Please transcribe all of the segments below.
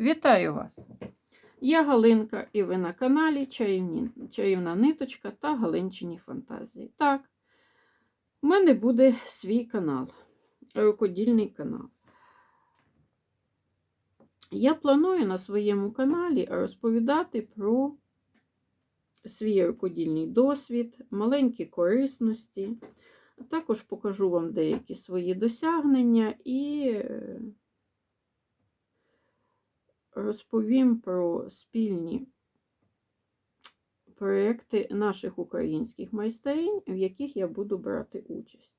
Вітаю вас! Я Галинка і ви на каналі Чаївні, Чаївна Ниточка та Галинчині Фантазії. Так, в мене буде свій канал, рукодільний канал. Я планую на своєму каналі розповідати про свій рукодільний досвід, маленькі корисності. А також покажу вам деякі свої досягнення і е, розповім про спільні проекти наших українських майстерінь, в яких я буду брати участь.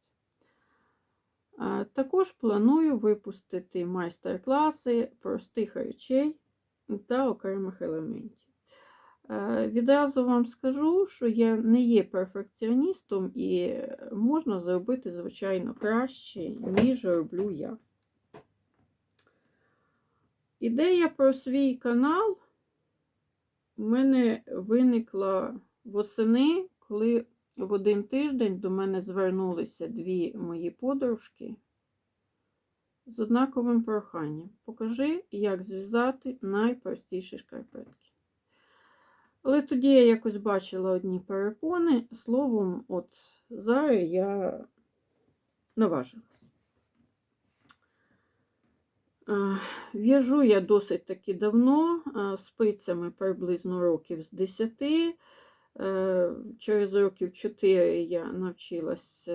Також планую випустити майстер-класи простих речей та окремих елементів. Відразу вам скажу, що я не є перфекціоністом і можна зробити, звичайно, краще, ніж роблю я. Ідея про свій канал в мене виникла восени, коли в один тиждень до мене звернулися дві мої подружки з однаковим проханням. Покажи, як зв'язати найпростіші шкарпетки. Але тоді я якось бачила одні перепони. Словом, от зараз я наважилась. В'яжу я досить таки давно, е, спицями приблизно років з 10. Е, Через років 4 я навчилась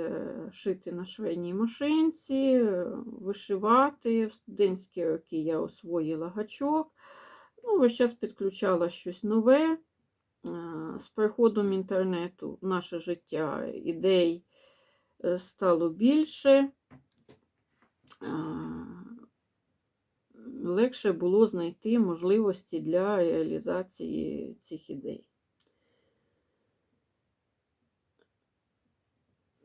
шити на швейній машинці, вишивати. В студентські роки я освоїла гачок. Ну, Весь час підключала щось нове. З приходом інтернету в наше життя ідей стало більше легше було знайти можливості для реалізації цих ідей.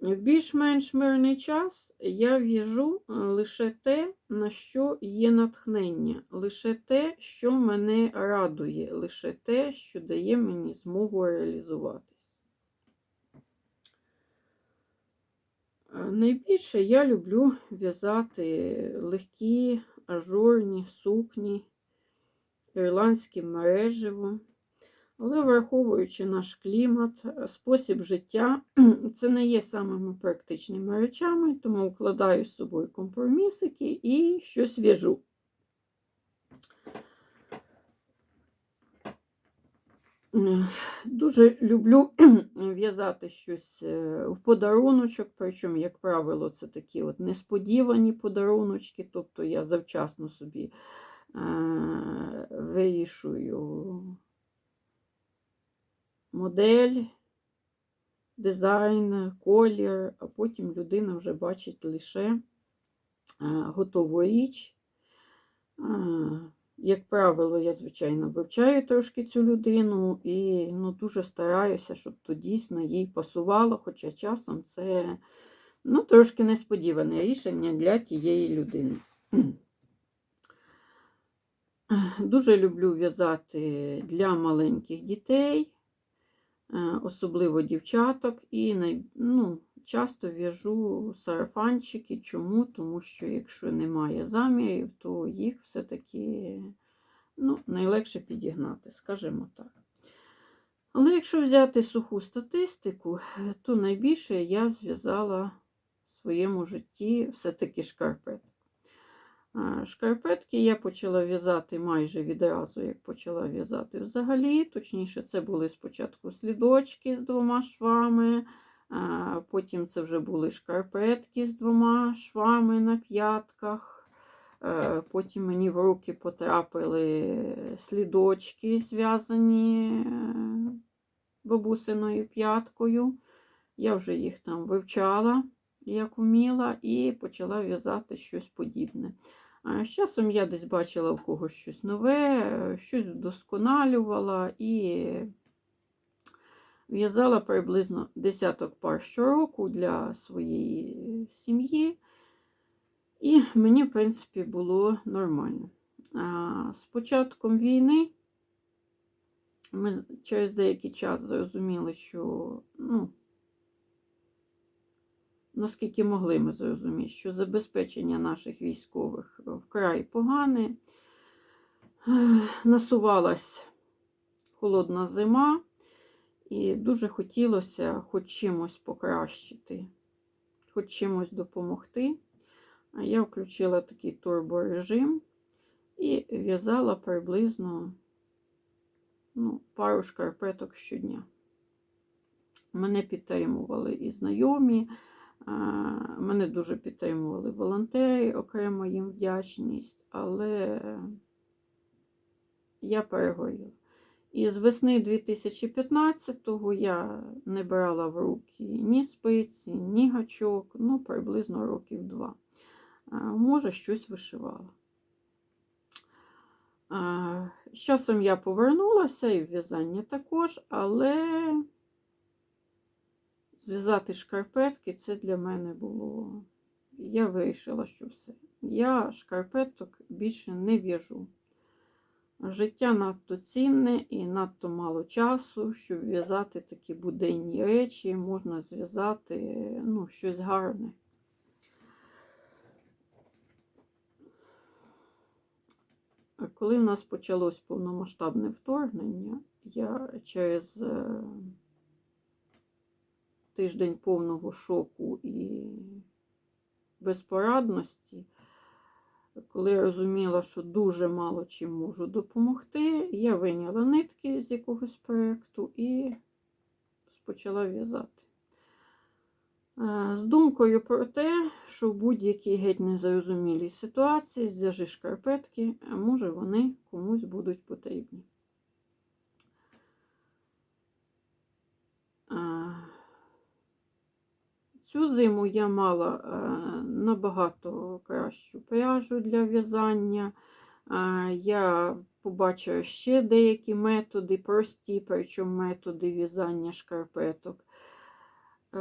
В більш-менш мирний час я в'яжу лише те, на що є натхнення, лише те, що мене радує, лише те, що дає мені змогу реалізуватись. Найбільше я люблю в'язати легкі ажурні сукні, ірландське мереживо. Але враховуючи наш клімат, спосіб життя, це не є самими практичними речами, тому вкладаю з собою компромісики і щось в'яжу. Дуже люблю в'язати щось е, в подаруночок, причому, як правило, це такі от несподівані подаруночки, тобто я завчасно собі е, вирішую модель, дизайн, колір, а потім людина вже бачить лише е, готову річ. Як правило, я, звичайно, вивчаю трошки цю людину і ну, дуже стараюся, щоб то дійсно їй пасувало, хоча часом це ну, трошки несподіване рішення для тієї людини. Дуже люблю в'язати для маленьких дітей, е, особливо дівчаток, і ну, часто в'яжу сарафанчики. Чому? Тому що якщо немає замірів, то їх все-таки ну, найлегше підігнати, скажімо так. Але якщо взяти суху статистику, то найбільше я зв'язала в своєму житті все-таки шкарпетки. Шкарпетки я почала в'язати майже відразу, як почала в'язати взагалі. Точніше, це були спочатку слідочки з двома швами, Потім це вже були шкарпетки з двома швами на п'ятках. Е, потім мені в руки потрапили слідочки, зв'язані е, бабусиною п'яткою. Я вже їх там вивчала, як вміла, і почала в'язати щось подібне. З часом я десь бачила в когось щось нове, щось вдосконалювала і В'язала приблизно десяток пар щороку для своєї сім'ї. І мені, в принципі, було нормально. А З початком війни ми через деякий час зрозуміли, що, ну, наскільки могли ми зрозуміти, що забезпечення наших військових вкрай погане. Насувалась холодна зима, і дуже хотілося хоч чимось покращити, хоч чимось допомогти. Я включила такий турборежим і в'язала приблизно ну, пару шкарпеток щодня. Мене підтримували і знайомі, мене дуже підтримували волонтери, окремо їм вдячність, але я перегоріла. І з весни 2015-го я не брала в руки ні спиці, ні гачок, ну, приблизно років два. Може, щось вишивала. З часом я повернулася і в в'язання також, але зв'язати шкарпетки це для мене було. Я вирішила, що все. Я шкарпеток більше не в'яжу. Життя надто цінне і надто мало часу, щоб в'язати такі буденні речі, можна зв'язати ну, щось гарне. Коли в нас почалось повномасштабне вторгнення, я через е, тиждень повного шоку і безпорадності, коли я розуміла, що дуже мало чим можу допомогти, я виняла нитки з якогось проєкту і почала в'язати. Е, З думкою про те, що в будь-якій геть незрозумілій ситуації зв'яжи шкарпетки, а може вони комусь будуть потрібні. Е, Цю зиму я мала е, набагато кращу пряжу для в'язання. Е, Я побачила ще деякі методи, прості, причому методи в'язання шкарпеток. У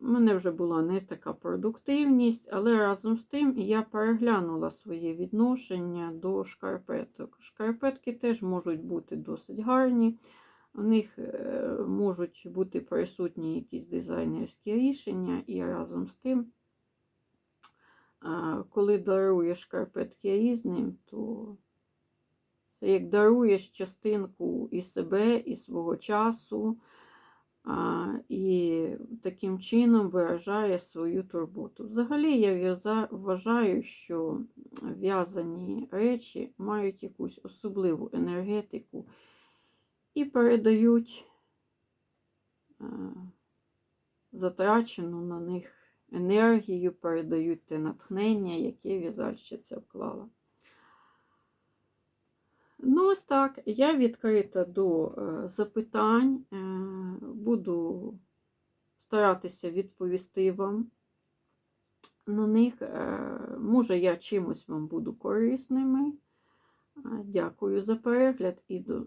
мене вже була не така продуктивність, але разом з тим я переглянула своє відношення до шкарпеток. Шкарпетки теж можуть бути досить гарні. У них е, можуть бути присутні якісь дизайнерські рішення, і разом з тим, коли даруєш шкарпетки різним, то це як даруєш частинку і себе, і свого часу, і таким чином виражає свою турботу. Взагалі, я вважаю, що в'язані речі мають якусь особливу енергетику і передають е, затрачену на них енергію, передають те натхнення, яке в'язальщиця вклала. Ну, ось так, я відкрита до е, запитань, е, буду старатися відповісти вам на них. Може, я чимось вам буду корисними. Дякую за перегляд і до,